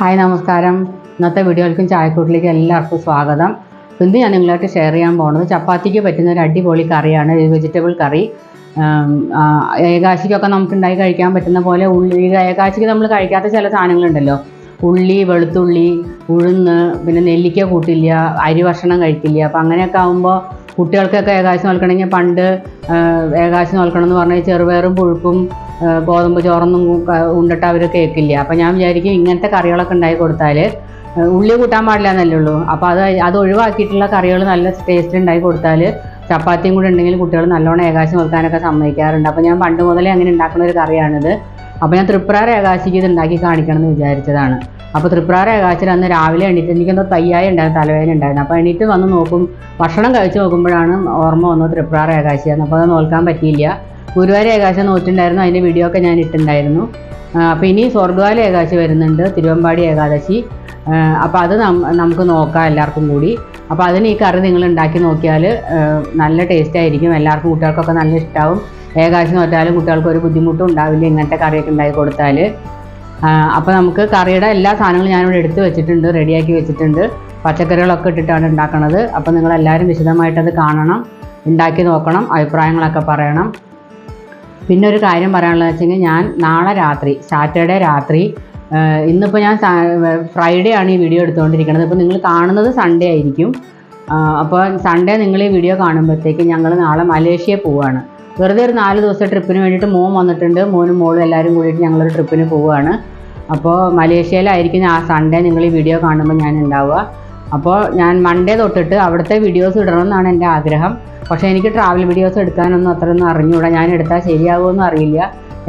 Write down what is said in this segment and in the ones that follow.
Hi നമസ്കാരം. ഇന്നത്തെ വീഡിയോയിലേക്കും ചായക്കൂട്ടിലേക്കും എല്ലാവർക്കും സ്വാഗതം. ഇന്ന് ഞാൻ നിങ്ങളായിട്ട് ഷെയർ ചെയ്യാൻ പോകുന്നത് ചപ്പാത്തിക്ക് പറ്റുന്ന ഒരു അടിപൊളി കറിയാണ് വെജിറ്റബിൾ കറി. ഏകാശിക്കൊക്കെ നമുക്ക് ഉണ്ടാക്കി കഴിക്കാൻ പറ്റുന്ന പോലെ ഉള്ളി ഏകാശിക്ക് നമ്മൾ കഴിക്കാത്ത ചില സാധനങ്ങളുണ്ടല്ലോ. ഉള്ളി വെളുത്തുള്ളി ഉഴുന്ന് പിന്നെ നെല്ലിക്ക കൂട്ടില്ല അരി ഭക്ഷണം കഴിക്കില്ല. അപ്പം അങ്ങനെയൊക്കെ ആകുമ്പോൾ കുട്ടികൾക്കൊക്കെ ഏകാശം നോൽക്കണമെങ്കിൽ പണ്ട് ഏകാശം നോൽക്കണം എന്ന് പറഞ്ഞാൽ ചെറുപയറും പുഴുപ്പും ഗോതമ്പ് ചോറൊന്നും ഉണ്ടിട്ട് അവർ കേൾക്കില്ല അപ്പം ഞാൻ വിചാരിക്കും ഇങ്ങനത്തെ കറികളൊക്കെ ഉണ്ടായി കൊടുത്താൽ ഉള്ളി കൂട്ടാൻ പാടില്ല എന്നല്ലേ ഉള്ളൂ. അപ്പോൾ അത് അത് ഒഴിവാക്കിയിട്ടുള്ള കറികൾ നല്ല ടേസ്റ്റ് ഉണ്ടായി കൊടുത്താൽ ചപ്പാത്തിയും കൂടെ ഉണ്ടെങ്കിൽ കുട്ടികൾ നല്ലോണം ഏകാശം വെക്കാനൊക്കെ സമ്മതിക്കാറുണ്ട്. അപ്പോൾ ഞാൻ പണ്ട് മുതലേ അങ്ങനെ ഉണ്ടാക്കുന്ന ഒരു കറിയാണിത്. അപ്പോൾ ഞാൻ തൃപ്രാര ഏകാശിക്ക് ഇത് ഉണ്ടാക്കി കാണിക്കണം എന്ന് വിചാരിച്ചതാണ്. അപ്പോൾ തൃപ്രാര ഏകാശിൽ അന്ന് രാവിലെ എണീറ്റ് എനിക്കെന്തോ തയ്യായി ഉണ്ടായിരുന്നു തലവേദന ഉണ്ടായിരുന്നു. അപ്പോൾ എണീറ്റ് വന്ന് നോക്കും ഭക്ഷണം കഴിച്ച് നോക്കുമ്പോഴാണ് ഓർമ്മ വന്നത് തൃപ്രാര ഏകാശിയായിരുന്നു അപ്പോൾ അത് നോക്കാൻ പറ്റിയില്ല. ഗുരുവായൂർ ഏകാശം നോക്കിയിട്ടുണ്ടായിരുന്നു അതിന്റെ വീഡിയോ ഒക്കെ ഞാൻ ഇട്ടുണ്ടായിരുന്നു അപ്പോൾ ഇനി സ്വർഗവാല ഏകാശി വരുന്നുണ്ട് തിരുവമ്പാടി ഏകാദശി. അപ്പോൾ അത് നമുക്ക് നോക്കാം എല്ലാവർക്കും കൂടി. അപ്പോൾ അതിന് ഈ കറി നിങ്ങൾ ഉണ്ടാക്കി നോക്കിയാൽ നല്ല ടേസ്റ്റ് ആയിരിക്കും. എല്ലാവർക്കും കുട്ടികൾക്കൊക്കെ നല്ല ഇഷ്ടമാവും ഏകാശം നോറ്റാലും കുട്ടികൾക്ക് ഒരു ബുദ്ധിമുട്ടും ഉണ്ടാവില്ല ഇങ്ങനത്തെ കറിയൊക്കെ ഉണ്ടാക്കി കൊടുത്താൽ അപ്പോൾ നമുക്ക് കറിയുടെ എല്ലാ സാധനങ്ങളും ഞാനിവിടെ എടുത്ത് വെച്ചിട്ടുണ്ട് റെഡിയാക്കി വെച്ചിട്ടുണ്ട്. പച്ചക്കറികളൊക്കെ ഇട്ടിട്ടാണ് ഉണ്ടാക്കുന്നത് അപ്പോൾ നിങ്ങൾ എല്ലാവരും വിശദമായിട്ടത് കാണണം ഉണ്ടാക്കി നോക്കണം അഭിപ്രായങ്ങളൊക്കെ പറയണം. പിന്നെ ഒരു കാര്യം പറയാനുള്ളത് വെച്ചെങ്കിൽ ഞാൻ നാളെ രാത്രി സാറ്റർഡേ രാത്രി ഇന്നിപ്പോൾ ഞാൻ ഫ്രൈഡേ ആണ് ഈ വീഡിയോ എടുത്തുകൊണ്ടിരിക്കുന്നത് ഇപ്പോൾ നിങ്ങൾ കാണുന്നത് സൺഡേ ആയിരിക്കും. അപ്പോൾ സൺഡേ നിങ്ങൾ ഈ വീഡിയോ കാണുമ്പോഴത്തേക്ക് ഞങ്ങൾ നാളെ മലേഷ്യ പോവുകയാണ് വെറുതെ ഒരു നാല് ദിവസത്തെ ട്രിപ്പിന് വേണ്ടിയിട്ട് മോൻ വന്നിട്ടുണ്ട്. മോനും മോളും എല്ലാവരും കൂടിയിട്ട് ഞങ്ങളൊരു ട്രിപ്പിന് പോവുകയാണ് അപ്പോൾ മലേഷ്യയിലായിരിക്കും ആ സൺഡേ നിങ്ങൾ ഈ വീഡിയോ കാണുമ്പോൾ ഞാൻ ഉണ്ടാവുക അപ്പോൾ ഞാൻ മൺഡേ തൊട്ടിട്ട് അവിടുത്തെ വീഡിയോസ് ഇടണം എന്നാണ് എന്റെ ആഗ്രഹം. പക്ഷേ എനിക്ക് ട്രാവൽ വീഡിയോസ് എടുക്കാനൊന്നും അത്രയൊന്നും അറിഞ്ഞുകൂടാ ഞാൻ എടുത്താൽ ശരിയാകുമെന്നും അറിയില്ല.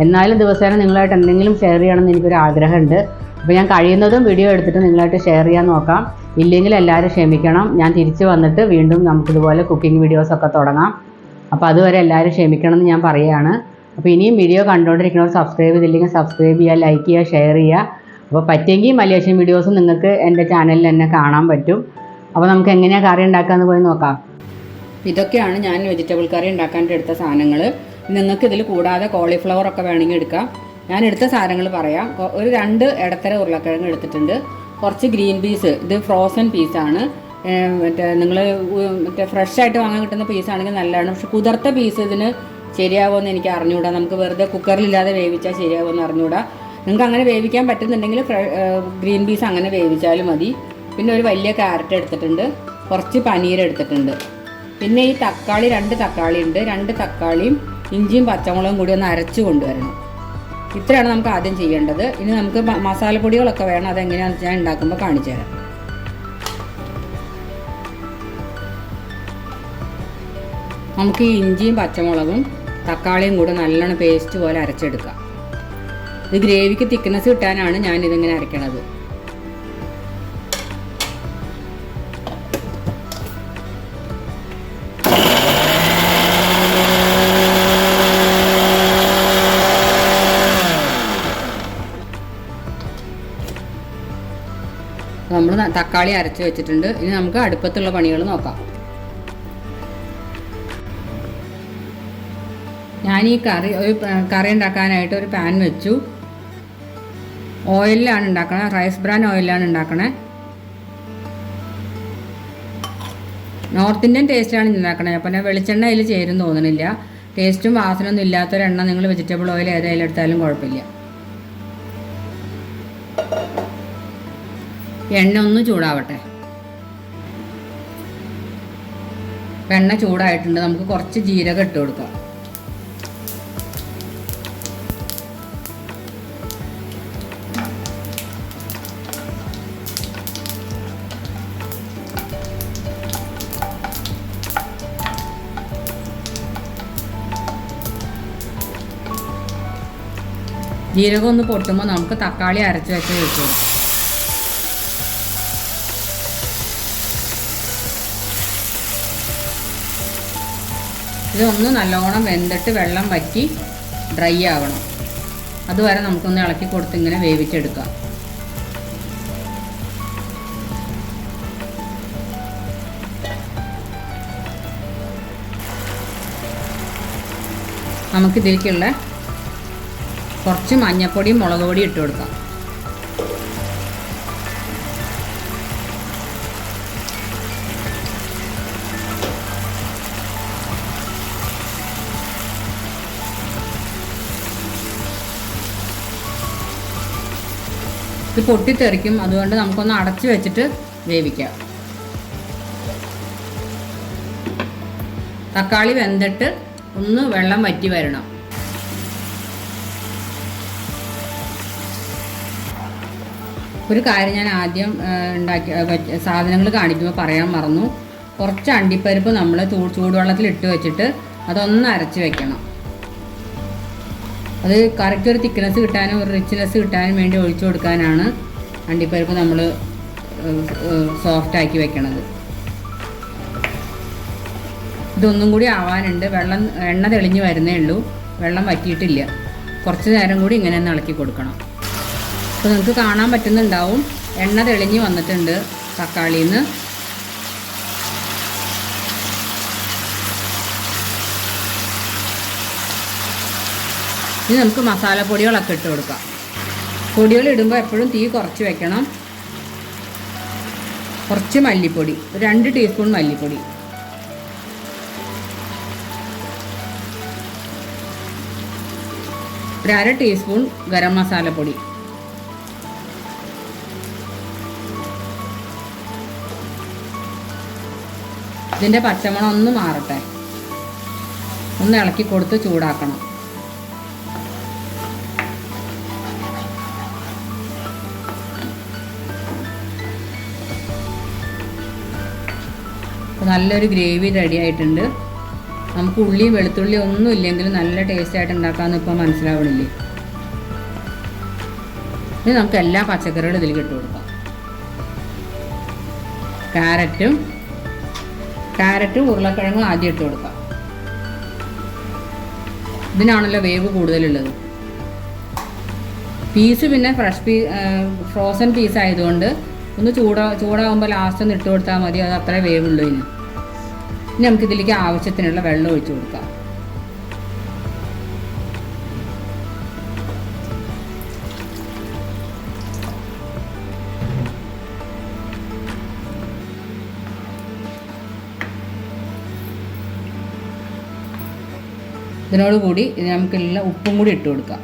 എന്നാലും ദിവസേന നിങ്ങളായിട്ട് എന്തെങ്കിലും ഷെയർ ചെയ്യണമെന്ന് എനിക്കൊരു ആഗ്രഹമുണ്ട്. അപ്പോൾ ഞാൻ കഴിയുന്നതും വീഡിയോ എടുത്തിട്ട് നിങ്ങളായിട്ട് ഷെയർ ചെയ്യാൻ നോക്കാം. ഇല്ലെങ്കിൽ എല്ലാവരും ക്ഷമിക്കണം. ഞാൻ തിരിച്ചു വന്നിട്ട് വീണ്ടും നമുക്കിതുപോലെ കുക്കിംഗ് വീഡിയോസൊക്കെ തുടങ്ങാം. അപ്പോൾ അതുവരെ എല്ലാവരും ക്ഷമിക്കണം എന്ന് ഞാൻ പറയുകയാണ്. അപ്പോൾ ഇനിയും വീഡിയോ കണ്ടുകൊണ്ടിരിക്കുന്നവർ സബ്സ്ക്രൈബ് ചെയ്തില്ലെങ്കിൽ സബ്സ്ക്രൈബ് ചെയ്യുക ലൈക്ക് ചെയ്യുക ഷെയർ ചെയ്യുക. അപ്പോൾ പറ്റിയെങ്കിൽ മലേഷ്യൻ വീഡിയോസ് നിങ്ങൾക്ക് എന്റെ ചാനലിൽ തന്നെ കാണാൻ പറ്റും. അപ്പോൾ നമുക്ക് എങ്ങനെയാണ് കറി ഉണ്ടാക്കാമെന്ന് പോയി നോക്കാം. ഇതൊക്കെയാണ് ഞാൻ വെജിറ്റബിൾ കറി ഉണ്ടാക്കാൻ എടുത്ത സാധനങ്ങൾ നിങ്ങൾക്ക് ഇതിൽ കൂടാതെ കോളിഫ്ലവർ ഒക്കെ വേണമെങ്കിൽ എടുക്കാം. ഞാൻ എടുത്ത സാധനങ്ങൾ പറയാം. ഒരു രണ്ട് ഇടത്തര ഉരുളക്കിഴങ്ങ് എടുത്തിട്ടുണ്ട്. കുറച്ച് ഗ്രീൻ പീസ് ഇത് ഫ്രോസൺ പീസാണ് മറ്റേ നിങ്ങൾ മറ്റേ ഫ്രഷ് ആയിട്ട് വാങ്ങാൻ കിട്ടുന്ന പീസാണെങ്കിൽ നല്ലതാണ്. പക്ഷെ കുതിർത്ത പീസ് ഇതിന് ശരിയാവുമെന്ന് എനിക്ക് അറിഞ്ഞുകൂടാ നമുക്ക് വെറുതെ കുക്കറിലില്ലാതെ വേവിച്ചാൽ ശരിയാവുമെന്ന് അറിഞ്ഞുകൂടാ നിങ്ങൾക്ക് അങ്ങനെ വേവിക്കാൻ പറ്റുന്നുണ്ടെങ്കിൽ ഗ്രീൻ പീസ് അങ്ങനെ വേവിച്ചാലും മതി. പിന്നെ ഒരു വലിയ ക്യാരറ്റ് എടുത്തിട്ടുണ്ട്. കുറച്ച് പനീർ എടുത്തിട്ടുണ്ട്. പിന്നെ ഈ തക്കാളി രണ്ട് തക്കാളി ഉണ്ട്. രണ്ട് തക്കാളിയും ഇഞ്ചിയും പച്ചമുളകും കൂടി ഒന്ന് അരച്ച് കൊണ്ടുവരണം. ഇത്രയാണ് നമുക്ക് ആദ്യം ചെയ്യേണ്ടത്. ഇനി നമുക്ക് മസാലപ്പൊടികളൊക്കെ വേണം. അതെങ്ങനെയാണെന്ന് ഞാൻ ഉണ്ടാക്കുമ്പോൾ കാണിച്ചു തരാം നമുക്ക് ഈ ഇഞ്ചിയും പച്ചമുളകും തക്കാളിയും കൂടെ നല്ലോണം പേസ്റ്റ് പോലെ അരച്ചെടുക്കാം. ഇത് ഗ്രേവിക്ക് തിക്നെസ് കിട്ടാനാണ് ഞാൻ ഇതിങ്ങനെ അരയ്ക്കണത്. നമ്മൾ തക്കാളി അരച്ച് വെച്ചിട്ടുണ്ട്. ഇനി നമുക്ക് അടുപ്പത്തുള്ള പണികൾ നോക്കാം. ഞാൻ ഈ കറി ഒരു കറി ഉണ്ടാക്കാനായിട്ട് ഒരു പാൻ വെച്ചു. ഓയിലാണ് ഉണ്ടാക്കണേ. റൈസ് ബ്രാൻ ഓയിലാണ് ഉണ്ടാക്കണേ. നോർത്ത് ഇന്ത്യൻ ടേസ്റ്റാണ് ഉണ്ടാക്കണേ. അപ്പം ഞാൻ വെളിച്ചെണ്ണ അതിൽ ചേരും തോന്നണില്ല. ടേസ്റ്റും വാസനൊന്നും ഇല്ലാത്തൊരെണ്ണ നിങ്ങൾ വെജിറ്റബിൾ ഓയിൽ ഏതായാലും എടുത്താലും കുഴപ്പമില്ല. എണ്ണ ഒന്ന് ചൂടാവട്ടെ. എണ്ണ ചൂടായിട്ടുണ്ട്. നമുക്ക് കുറച്ച് ജീരകം ഇട്ട് കൊടുക്കാം. ജീരകം ഒന്ന് പൊട്ടുമ്പോൾ നമുക്ക് തക്കാളി അരച്ച് വെച്ച് കൊടുക്കാം. ഇതൊന്ന് നല്ലോണം വെന്തിട്ട് വെള്ളം വറ്റി ഡ്രൈ ആവണം. അതുവരെ നമുക്കൊന്ന് ഇളക്കി കൊടുത്ത് ഇങ്ങനെ വേവിച്ചെടുക്കാം. നമുക്കിതിലേക്കുള്ള കുറച്ച് മഞ്ഞൾപ്പൊടിയും മുളക് പൊടിയും ഇട്ട് കൊടുക്കാം. ഇത് പൊട്ടിത്തെറിക്കും. അതുകൊണ്ട് നമുക്കൊന്ന് അടച്ചു വെച്ചിട്ട് വേവിക്കാം. തക്കാളി വെന്തിട്ട് ഒന്ന് വെള്ളം വറ്റി വരണം. ഒരു കാര്യം ഞാൻ ആദ്യം ഉണ്ടാക്കി സാധനങ്ങൾ കാണിക്കുമ്പോൾ പറയാൻ മറന്നു. കുറച്ച് അണ്ടിപ്പരിപ്പ് നമ്മൾ ചൂ ചൂടുവെള്ളത്തിൽ ഇട്ട് വെച്ചിട്ട് അതൊന്ന് അരച്ച് വെക്കണം. അത് കറക്റ്റ് ഒരു തിക്നെസ് കിട്ടാനും ഒരു റിച്ച്നെസ് കിട്ടാനും വേണ്ടി ഒഴിച്ചു കൊടുക്കാനാണ് അണ്ടിപ്പരിപ്പ് നമ്മൾ സോഫ്റ്റ് ആക്കി വെക്കണത്. ഇതൊന്നും കൂടി ആവാനുണ്ട്. വെള്ളം എണ്ണ തെളിഞ്ഞ് വരുന്നേ ഉള്ളൂ. വെള്ളം വറ്റിയിട്ടില്ല. കുറച്ച് നേരം കൂടി ഇങ്ങനെ ഒന്ന് ഇളക്കി കൊടുക്കണം. അപ്പോൾ നിങ്ങൾക്ക് കാണാൻ പറ്റുന്നുണ്ടാവും. എണ്ണ തെളിഞ്ഞ് വന്നിട്ടുണ്ട് തക്കാളിയിൽ നിന്ന് ഇനി നമുക്ക് മസാലപ്പൊടികളൊക്കെ ഇട്ട് കൊടുക്കാം. പൊടികൾ ഇടുമ്പോൾ എപ്പോഴും തീ കുറച്ച് വെക്കണം. കുറച്ച് മല്ലിപ്പൊടി രണ്ട് ടീസ്പൂൺ മല്ലിപ്പൊടി. ഒരു അര ടീസ്പൂൺ ഗരം മസാലപ്പൊടി. ഇതിന്റെ പച്ചമണം ഒന്ന് മാറട്ടെ. ഒന്ന് ഇളക്കി കൊടുത്ത് ചൂടാക്കണം. നല്ലൊരു ഗ്രേവി റെഡി ആയിട്ടുണ്ട്. നമുക്ക് ഉള്ളി വെളുത്തുള്ളി ഒന്നും ഇല്ലെങ്കിലും നല്ല ടേസ്റ്റ് ആയിട്ട് ഉണ്ടാക്കാമെന്ന് ഇപ്പോൾ മനസ്സിലാവണില്ലേ? ഇനി നമുക്ക് എല്ലാ പച്ചക്കറികളും ഇതിലേക്ക് ഇട്ട് കൊടുക്കാം. ക്യാരറ്റും ഉരുളക്കിഴങ്ങും ആദ്യം ഇട്ട് കൊടുക്കാം. ഇതിനാണല്ലോ വേവ് കൂടുതലുള്ളത്. പീസ് പിന്നെ ഫ്രഷ് പീ ഫ്രോസൺ പീസ് ആയതുകൊണ്ട് ഒന്ന് ചൂടാ ചൂടാകുമ്പോൾ ലാസ്റ്റ് ഒന്ന് ഇട്ട് കൊടുത്താൽ മതി അത് അത്ര വേവുള്ളൂ ഇനി. ഇനി നമുക്ക് ഇതിലേക്ക് ആവശ്യത്തിനുള്ള വെള്ളം ഒഴിച്ചു കൊടുക്കാം. ഇതിനോടുകൂടി ഇത് നമുക്കെല്ലാം ഉപ്പും കൂടി ഇട്ട് കൊടുക്കാം.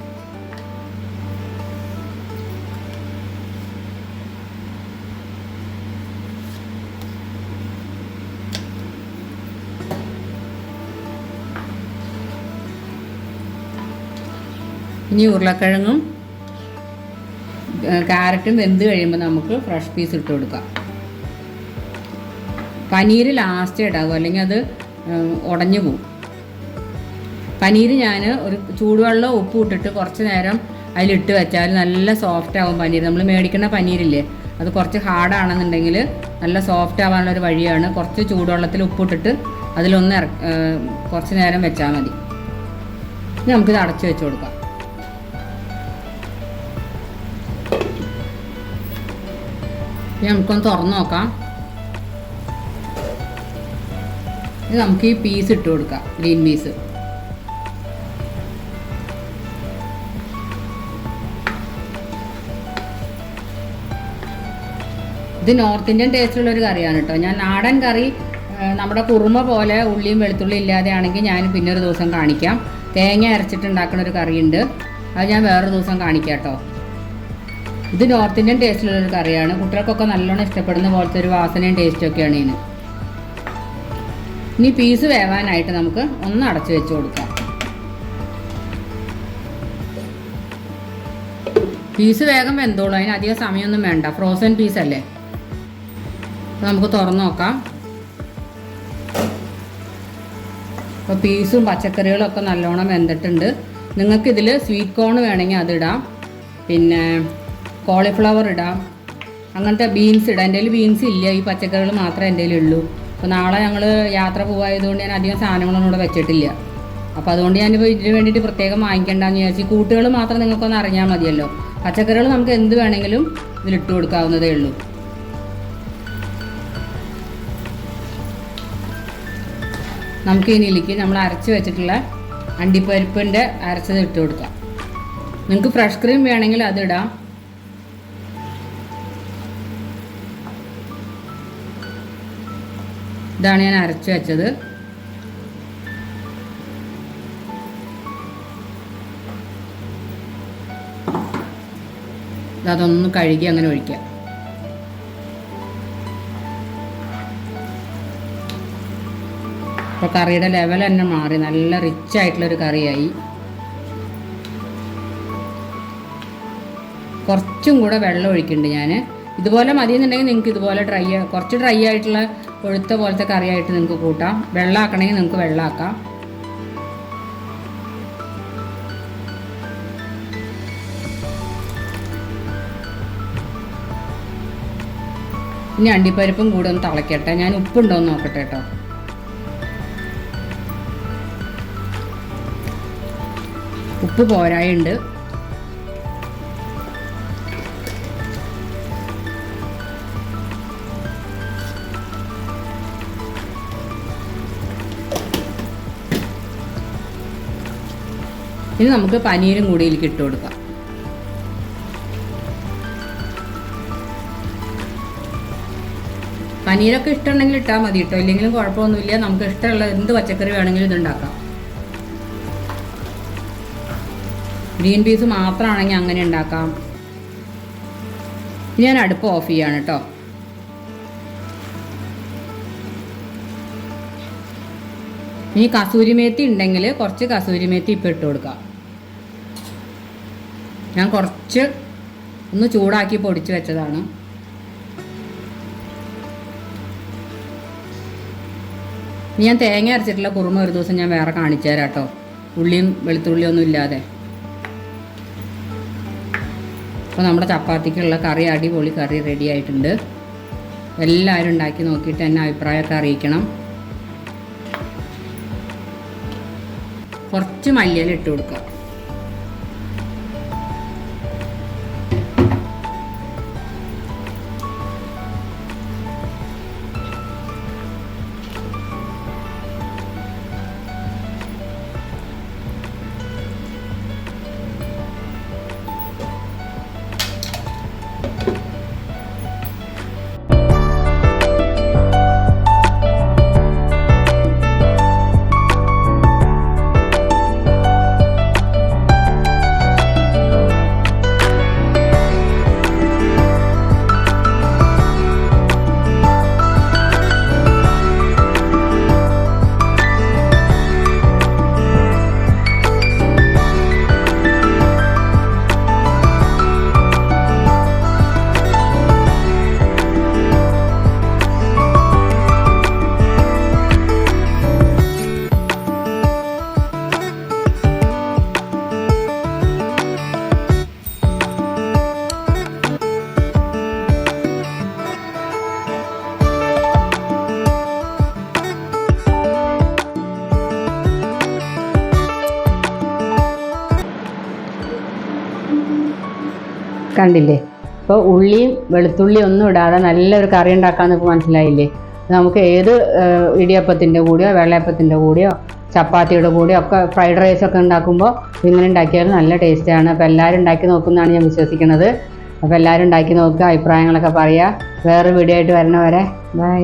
ഇനി ഉരുളക്കിഴങ്ങും ക്യാരറ്റും വെന്ത് കഴിയുമ്പോൾ നമുക്ക് ഫ്രഷ് പീസ് ഇട്ട് കൊടുക്കാം. പനീര് ലാസ്റ്റ് ഇടാകും അല്ലെങ്കിൽ അത് ഉടഞ്ഞു പോകും പനീർ ഞാൻ ഒരു ചൂടുവെള്ളം ഉപ്പ് ഇട്ടിട്ട് കുറച്ച് നേരം അതിലിട്ട് വെച്ചാൽ നല്ല സോഫ്റ്റ് ആവും പനീർ നമ്മൾ മേടിക്കുന്ന പനീരില്ലേ അത് കുറച്ച് ഹാർഡാണെന്നുണ്ടെങ്കിൽ നല്ല സോഫ്റ്റ് ആവാനുള്ള ഒരു വഴിയാണ് കുറച്ച് ചൂടുവെള്ളത്തിൽ ഉപ്പിട്ടിട്ട് അതിലൊന്ന് ഇറ കുറച്ച് നേരം വെച്ചാൽ മതി. ഇനി നമുക്കിത് അടച്ച് വെച്ച് കൊടുക്കാം. ഇനി നമുക്കൊന്ന് തുറന്ന് നോക്കാം. ഇനി നമുക്ക് ഈ പീസ് ഇട്ട് കൊടുക്കാം ഗ്രീൻ പീസ് ഇത് നോർത്ത് ഇന്ത്യൻ ടേസ്റ്റുള്ള ഒരു കറിയാണ് കേട്ടോ ഞാൻ നാടൻ കറി നമ്മുടെ കുറുമ പോലെ ഉള്ളിയും വെളുത്തുള്ളിയും ഇല്ലാതെയാണെങ്കിൽ ഞാൻ പിന്നെ ഒരു ദിവസം കാണിക്കാം. തേങ്ങ അരച്ചിട്ടുണ്ടാക്കുന്ന ഒരു കറിയുണ്ട്. അത് ഞാൻ വേറൊരു ദിവസം കാണിക്കാം കേട്ടോ ഇത് നോർത്ത് ഇന്ത്യൻ ടേസ്റ്റിലുള്ള ഒരു കറിയാണ്. കുട്ടികൾക്കൊക്കെ നല്ലോണം ഇഷ്ടപ്പെടുന്ന പോലത്തെ ഒരു വാസനയും ടേസ്റ്റും ഒക്കെയാണ് ഇതിന്. ഇനി പീസ് വേവാനായിട്ട് നമുക്ക് ഒന്ന് അടച്ചു വെച്ച് കൊടുക്കാം. പീസ് വേഗം വെന്തോളൂ. അതിന് അധികം സമയമൊന്നും വേണ്ട. ഫ്രോസൺ പീസ് അല്ലേ? നമുക്ക് തുറന്നു നോക്കാം. അപ്പോൾ പീസും പച്ചക്കറികളും ഒക്കെ നല്ലോണം വെന്തിട്ടുണ്ട്. നിങ്ങൾക്ക് ഇതിൽ സ്വീറ്റ് കോൺ വേണമെങ്കിൽ അതിടാം പിന്നെ കോളിഫ്ലവർ ഇടാം. അങ്ങനത്തെ ബീൻസ് ഇടാം. എന്റെ ബീൻസ് ഇല്ല. ഈ പച്ചക്കറികൾ മാത്രമേ എന്റെ ഉള്ളൂ. അപ്പോൾ നാളെ ഞങ്ങൾ യാത്ര പോകായതുകൊണ്ട് ഞാൻ അധികം സാധനങ്ങളൊന്നും ഇവിടെ വെച്ചിട്ടില്ല. അപ്പോൾ അതുകൊണ്ട് ഞാനിപ്പോൾ ഇതിന് വേണ്ടിയിട്ട് പ്രത്യേകം വാങ്ങിക്കേണ്ടെന്ന് വിചാരിച്ചു കൂട്ടുകൾ മാത്രം നിങ്ങൾക്കൊന്ന് അറിഞ്ഞാൽ മതിയല്ലോ. പച്ചക്കറികൾ നമുക്ക് എന്ത് വേണമെങ്കിലും ഇതിലിട്ട് കൊടുക്കാവുന്നതേ ഉള്ളൂ. നമുക്ക് ഇതിലേക്ക് നമ്മൾ അരച്ച് വെച്ചിട്ടുള്ള അണ്ടിപ്പരിപ്പിന്റെ അരച്ചത് ഇട്ട് കൊടുക്കാം. നിങ്ങൾക്ക് ഫ്രഷ് ക്രീം വേണമെങ്കിൽ അതിടാം ഇതാണ് ഞാൻ അരച്ച് വെച്ചത്. അതൊന്ന് കഴുകി അങ്ങനെ ഒഴിക്കുക ഇപ്പോൾ കറിയുടെ ലെവൽ തന്നെ മാറി. നല്ല റിച്ച് ആയിട്ടുള്ളൊരു കറിയായി. കുറച്ചും കൂടെ വെള്ളം ഒഴിക്കുന്നുണ്ട് ഞാൻ ഇതുപോലെ മതി എന്നുണ്ടെങ്കിൽ നിങ്ങൾക്ക് ഇതുപോലെ ഡ്രൈ കുറച്ച് ഡ്രൈ ആയിട്ടുള്ള ഒഴുത്ത പോലത്തെ കറിയായിട്ട് നിങ്ങൾക്ക് കൂട്ടാം. വെള്ളമാക്കണമെങ്കിൽ നിങ്ങൾക്ക് വെള്ളമാക്കാം ഇനി അണ്ടിപ്പരിപ്പും കൂടെ ഒന്ന് തിളയ്ക്കട്ടെ ഞാൻ ഉപ്പുണ്ടോ എന്ന് നോക്കട്ടെ കേട്ടോ. ഉപ്പ് പോരായുണ്ട്. ഇനി നമുക്ക് പനീരും കൂടി ഇതിലേക്ക് ഇട്ട് കൊടുക്കാം. പനീരൊക്കെ ഇഷ്ടമുണ്ടെങ്കിൽ ഇട്ടാൽ മതി കേട്ടോ. ഇല്ലെങ്കിലും കുഴപ്പമൊന്നുമില്ല. നമുക്ക് ഇഷ്ടമുള്ള എന്ത് പച്ചക്കറി വേണമെങ്കിലും ഇത് ഗ്രീൻ പീസ് മാത്രമാണെങ്കിൽ അങ്ങനെ ഉണ്ടാക്കാം. ഞാൻ അടുപ്പ് ഓഫ് ചെയ്യാണ് കേട്ടോ ഇനി കസൂരി മേത്തി ഉണ്ടെങ്കിൽ കുറച്ച് കസൂരി മേത്തി ഇപ്പം ഇട്ട് കൊടുക്കാം ഞാൻ കുറച്ച് ഒന്ന് ചൂടാക്കി പൊടിച്ച് വെച്ചതാണ്. ഞാൻ തേങ്ങ അരച്ചിട്ടുള്ള കുറുമ ഒരു ദിവസം ഞാൻ വേറെ കാണിച്ചു തരാം കേട്ടോ ഉള്ളിയും വെളുത്തുള്ളിയും ഒന്നും ഇല്ലാതെ. അപ്പോൾ നമ്മുടെ ചപ്പാത്തിക്കുള്ള കറി അടിപൊളി കറി റെഡി ആയിട്ടുണ്ട്. എല്ലാവരും ഉണ്ടാക്കി നോക്കിയിട്ട് എന്നെ അഭിപ്രായമൊക്കെ അറിയിക്കണം. കുറച്ച് മല്ലിയില ഇട്ട് കൊടുക്കുക കണ്ടില്ലേ? ഇപ്പോൾ ഉള്ളിയും വെളുത്തുള്ളിയും ഒന്നും ഇടാതെ നല്ലൊരു കറി ഉണ്ടാക്കാമെന്ന് ഇപ്പോൾ മനസ്സിലായില്ലേ? നമുക്ക് ഏത് ഇടിയപ്പത്തിന്റെ കൂടെയോ വെള്ളയപ്പത്തിന്റെ കൂടെയോ ചപ്പാത്തിയുടെ കൂടെയോ ഒക്കെ ഫ്രൈഡ് റൈസ് ഒക്കെ ഉണ്ടാക്കുമ്പോൾ ഇങ്ങനെ ഉണ്ടാക്കിയാൽ നല്ല ടേസ്റ്റാണ് അപ്പോൾ എല്ലാവരും ഉണ്ടാക്കി നോക്കുന്നതാണ് ഞാൻ വിശ്വസിക്കുന്നത് അപ്പോൾ എല്ലാവരും ഉണ്ടാക്കി നോക്കുക അഭിപ്രായങ്ങളൊക്കെ പറയുക. വേറെ വീഡിയോ ആയിട്ട് വരണവരെ. ബൈ